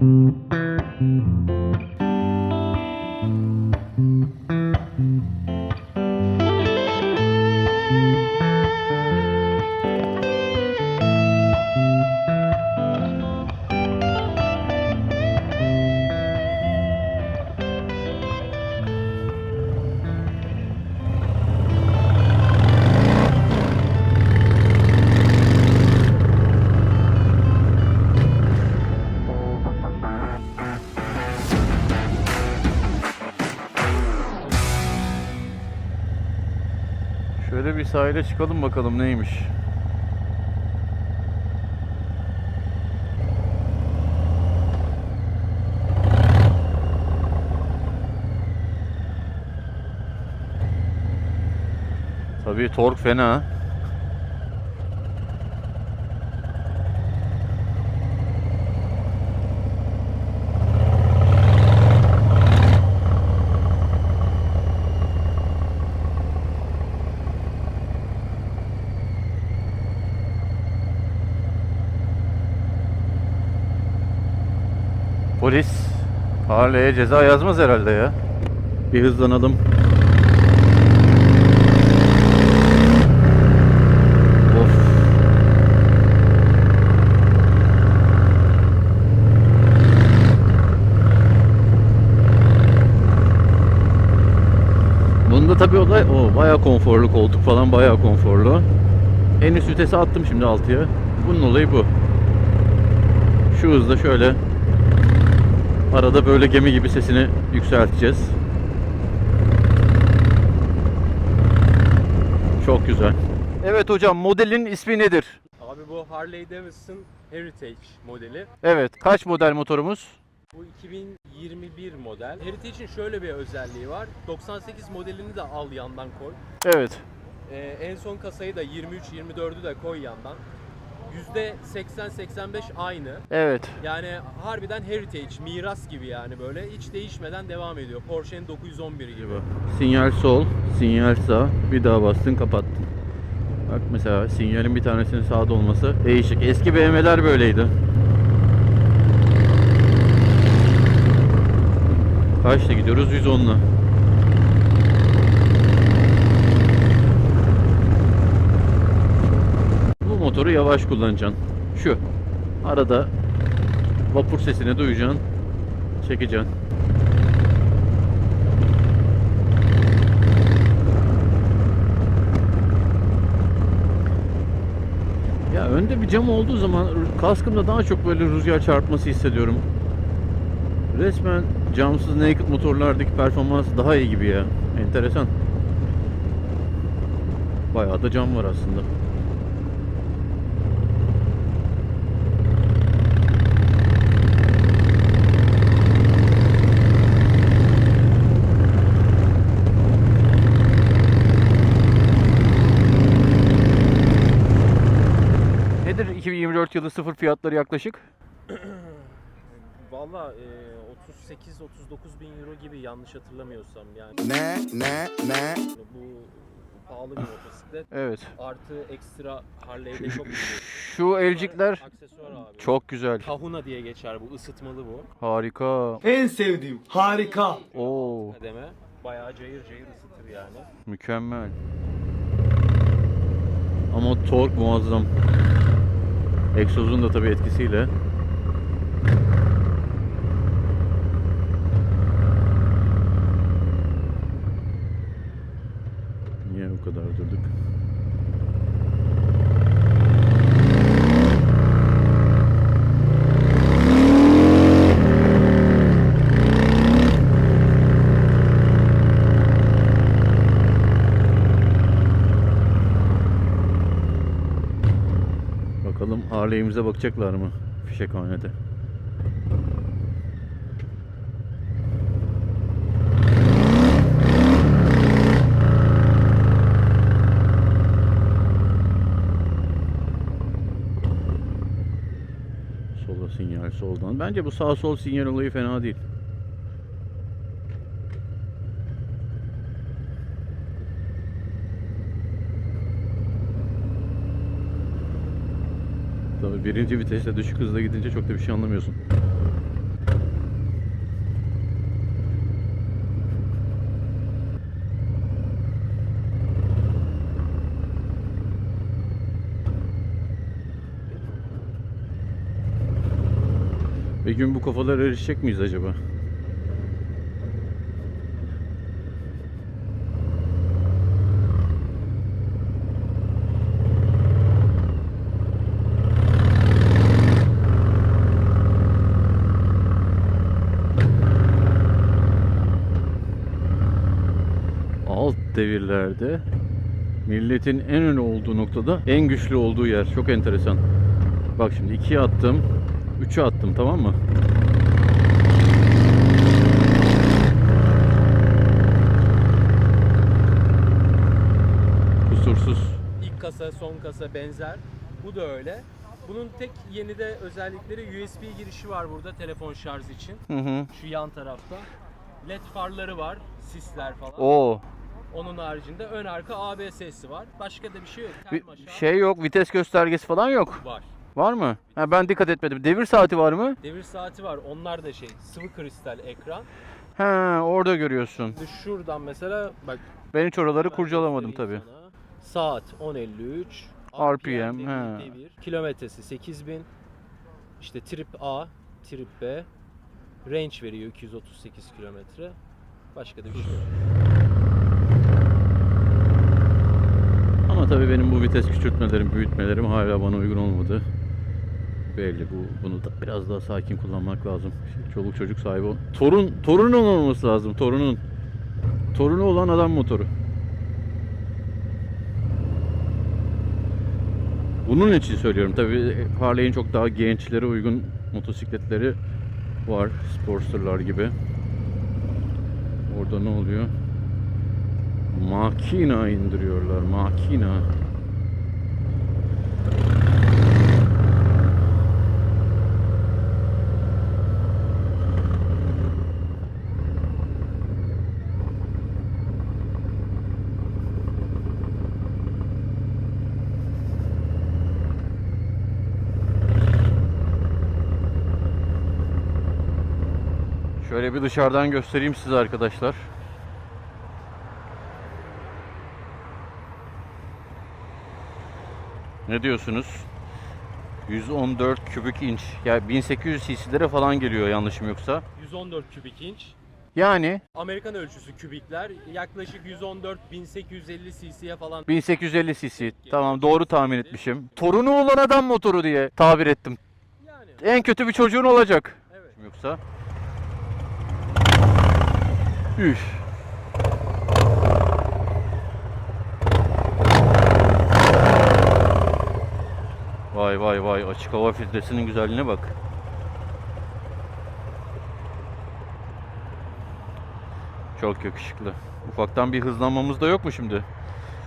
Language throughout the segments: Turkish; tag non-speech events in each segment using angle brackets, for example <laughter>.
Şöyle bir sahile çıkalım bakalım neymiş. Tabii tork fena. Polis Harley'e ceza yazmaz herhalde ya. Bir hızlanalım. Of. Bunda tabii olay o bayağı konforlu koltuk falan bayağı konforlu. En üst vitese attım şimdi 6'ya. Bunun olayı bu. Şu hızda şöyle arada böyle gemi gibi sesini yükselteceğiz. Çok güzel. Evet hocam modelin ismi nedir? Abi bu Harley Davidson Heritage modeli. Evet. Kaç model motorumuz? Bu 2021 model. Heritage'in şöyle bir özelliği var. 98 modelini de al yandan koy. Evet. Ee, en son kasayı da 23-24'ü de koy yandan. %80-85 aynı. Evet. Yani harbiden Heritage, miras gibi yani böyle hiç değişmeden devam ediyor. Porsche'nin 911 gibi. Sinyal sol, sinyal sağ. Bir daha bastın kapattın. Bak mesela sinyalin bir tanesinin sağda olması değişik. Eski BMW'ler böyleydi. Kaçta gidiyoruz? 110'la. Bu motoru yavaş kullanacaksın. Şu. Arada vapur sesini duyacaksın. Çekeceksin. Ya önde bir cam olduğu zaman kaskımda daha çok böyle rüzgar çarpması hissediyorum. Resmen camsız naked motorlardaki performans daha iyi gibi ya. Enteresan. Bayağı da cam var aslında. Nedir 2024 yılı sıfır fiyatları yaklaşık? Valla e, 38-39 bin euro gibi yanlış hatırlamıyorsam yani. Ne ne ne Bu pahalı bir motosiklet. Evet. Artı ekstra Harley'de çok iyi. Şu elcikler Aksesuar abi. çok güzel. Kahuna diye geçer bu ısıtmalı bu. Harika. En sevdiğim. Harika. Oo, Deme. Bayağı cayır cayır ısıtır yani. mükemmel. Ama tork muazzam. Egzozun da tabii etkisiyle. Harley'imize bakacaklar mı fişekhanede? Sola sinyal soldan. Bence bu sağ sol sinyal olayı fena değil. Birinci viteste düşük hızla gidince çok da bir şey anlamıyorsun. Bir gün bu kafalara erişecek miyiz acaba? Devirlerde milletin en ön olduğu noktada en güçlü olduğu yer. Çok enteresan. Bak şimdi 2'ye attım. 3'e attım tamam mı? Kusursuz. İlk kasa, son kasa benzer. Bu da öyle. Bunun tek yeni de özellikleri USB girişi var burada telefon şarj için. Hı hı. Şu yan tarafta. LED farları var, sisler falan. Oo. Onun haricinde ön arka ABS'si var. Başka da bir şey yok. Bir şey yok, vites göstergesi falan yok. var. Var mı? Ha, ben dikkat etmedim. Devir saati var mı? Devir saati var. Onlar da şey sıvı kristal ekran. Ha, orada görüyorsun. Şimdi şuradan mesela bak Ben hiç oraları ben kurcalamadım sana. Saat 10.53. RPM, devir, he. devir. Kilometresi 8000. İşte trip A, trip B. Range veriyor 238 kilometre. Başka da bir şey yok. Tabii benim bu vites küçültmelerim, büyütmelerim hala bana uygun olmadı. Belli bu bunu da biraz daha sakin kullanmak lazım. Çoluk çocuk sahibi ol. Torun torunun olması lazım. Torunun. Torunu olan adam motoru. Bunun için söylüyorum. Tabii Harley'in çok daha gençlere uygun motosikletleri var. Sportster'lar gibi. Orada ne oluyor? Makina indiriyorlar. Makina. Şöyle bir dışarıdan göstereyim size arkadaşlar. Ne diyorsunuz? 114 kübik inç. Ya 1800 cc'lere falan geliyor yanlışım yoksa. 114 kübik inç. Yani Amerikan ölçüsü kübikler yaklaşık 114 1850 cc'ye falan 1850 cc. Tamam doğru tahmin etmişim. Torunu olan adam motoru diye tabir ettim. yani En kötü bir çocuğun olacak. evet. Yoksa Üf. Vay vay açık hava filtresinin güzelliğine bak. Çok yakışıklı. Ufaktan bir hızlanmamız da yok mu şimdi?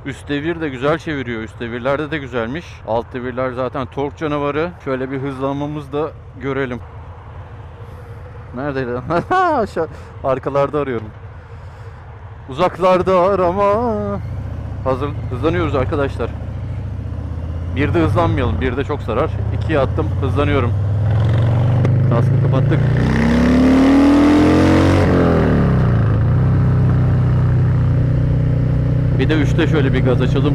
Üst devir de güzel çeviriyor. Üst devirlerde de güzelmiş. Alt devirler zaten tork canavarı. Şöyle bir hızlanmamız da görelim. Neredeydi? <laughs> Aşağı arkalarda arıyorum. Uzaklarda arama. Hazır hızlanıyoruz arkadaşlar. Bir de hızlanmayalım. Bir de çok sarar. İkiye attım. Hızlanıyorum. Kaskı kapattık. Bir de üçte şöyle bir gaz açalım.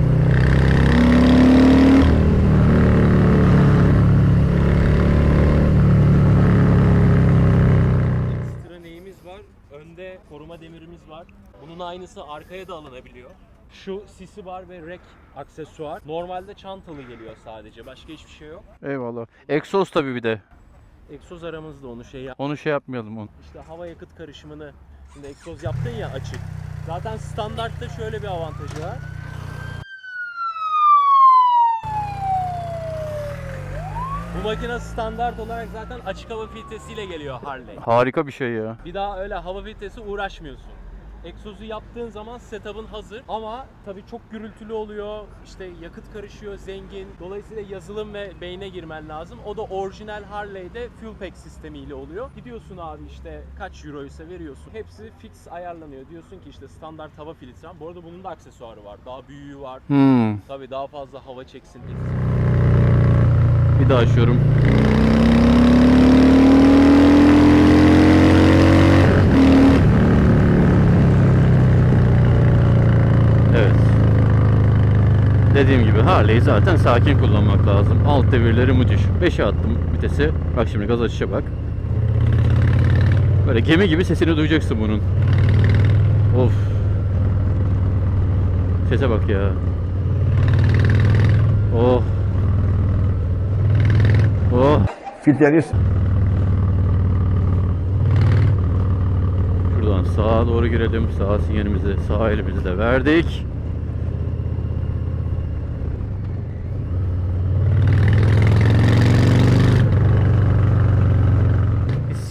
Ekstra neyimiz var? Önde koruma demirimiz var. Bunun aynısı arkaya da alınabiliyor. Şu sisi var ve rek aksesuar. Normalde çantalı geliyor sadece. Başka hiçbir şey yok. Eyvallah. Egzoz tabii bir de. Egzoz aramızda onu şey yap. Onu şey yapmayalım onu. İşte hava yakıt karışımını şimdi egzoz yaptın ya açık. Zaten standartta şöyle bir avantajı var. Bu makine standart olarak zaten açık hava filtresiyle geliyor Harley. Harika bir şey ya. Bir daha öyle hava filtresi uğraşmıyorsun. Egzozu yaptığın zaman setup'ın hazır ama tabii çok gürültülü oluyor. İşte yakıt karışıyor, zengin. Dolayısıyla yazılım ve beyne girmen lazım. O da orijinal Harley'de fuel pack sistemiyle oluyor. Gidiyorsun abi işte kaç euroysa veriyorsun. Hepsi fix ayarlanıyor. Diyorsun ki işte standart hava filtrem. Bu arada bunun da aksesuarı var. Daha büyüğü var. Hmm. Tabii daha fazla hava çeksin. Bir daha açıyorum. Evet. Dediğim gibi Harley'i zaten sakin kullanmak lazım. Alt devirleri müthiş. 5'e attım vitesi. Bak şimdi gaz açışa bak. Böyle gemi gibi sesini duyacaksın bunun. Of. Sese bak ya. Oh. Oh. Filtreniz. Şuradan sağa doğru girelim. Sağ sinyalimizi, sağ elimizi de verdik.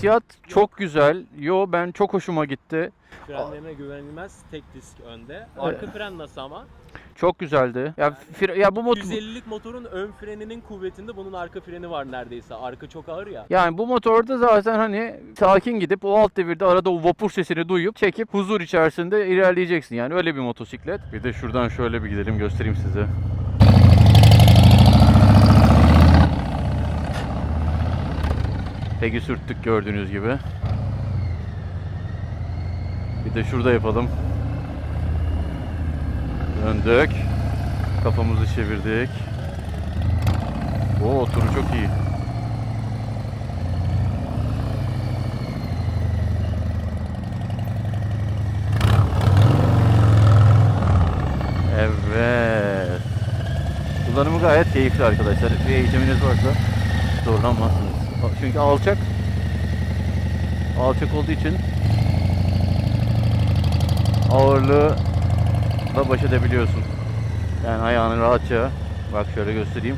Hissiyat çok güzel. Yo ben çok hoşuma gitti. Frenlerine güvenilmez. Tek disk önde. Arka fren nasıl ama? Çok güzeldi. Ya, fre- ya bu motor 250'lik motorun ön freninin kuvvetinde bunun arka freni var neredeyse. Arka çok ağır ya. yani bu motorda zaten hani sakin gidip o alt devirde arada o vapur sesini duyup çekip huzur içerisinde ilerleyeceksin. Yani öyle bir motosiklet. Bir de şuradan şöyle bir gidelim göstereyim size. Peki sürttük gördüğünüz gibi. Bir de şurada yapalım. Döndük. Kafamızı çevirdik. Oo turu çok iyi. Evet. Kullanımı gayet keyifli arkadaşlar. Bir eğitiminiz varsa zorlanmazsınız. Çünkü alçak. Alçak olduğu için ağırlığı da baş edebiliyorsun. Yani ayağını rahatça bak şöyle göstereyim.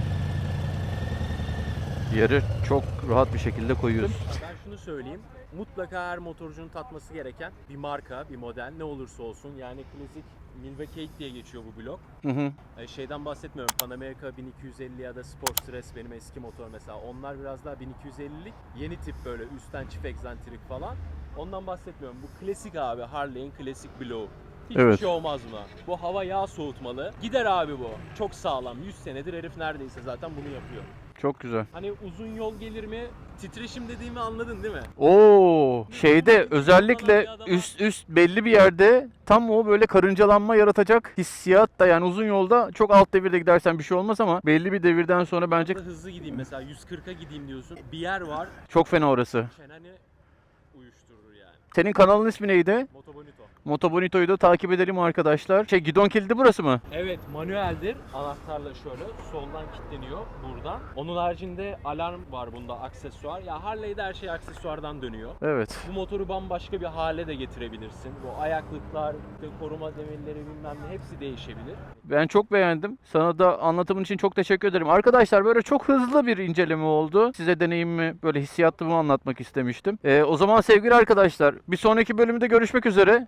Yeri çok rahat bir şekilde koyuyorsun. Ben şunu söyleyeyim. Mutlaka her motorcunun tatması gereken bir marka, bir model ne olursa olsun. Yani klasik Milwaukee diye geçiyor bu blok. Hı hı. E, şeyden bahsetmiyorum. Pan America 1250 ya da Sport Stress benim eski motor mesela. Onlar biraz daha 1250'lik. Yeni tip böyle üstten çift egzantrik falan. Ondan bahsetmiyorum. Bu klasik abi Harley'in klasik bloğu. Hiçbir Evet. şey olmaz buna. Bu hava yağ soğutmalı. Gider abi bu. Çok sağlam. 100 senedir herif neredeyse zaten bunu yapıyor. Çok güzel. Hani uzun yol gelir mi? Titreşim dediğimi anladın değil mi? Oo, şeyde özellikle üst üst belli bir yerde tam o böyle karıncalanma yaratacak hissiyat da yani uzun yolda çok alt devirde gidersen bir şey olmaz ama belli bir devirden sonra bence Hızlı gideyim mesela 140'a gideyim diyorsun. Bir yer var. çok fena orası. Çeneni uyuşturur yani. Senin kanalın ismi neydi? Motobonito. Motobonito'yu da takip edelim arkadaşlar. Şey gidon kilidi burası mı? Evet manueldir. Anahtarla şöyle soldan kilitleniyor buradan. Onun haricinde alarm var bunda aksesuar. Ya Harley'de her şey aksesuardan dönüyor. Evet. Bu motoru bambaşka bir hale de getirebilirsin. Bu ayaklıklar, işte koruma demirleri bilmem ne hepsi değişebilir. Ben çok beğendim. Sana da anlatımın için çok teşekkür ederim. Arkadaşlar böyle çok hızlı bir inceleme oldu. Size deneyimimi, böyle hissiyatımı anlatmak istemiştim. Ee, o zaman sevgili arkadaşlar bir sonraki bölümde görüşmek üzere.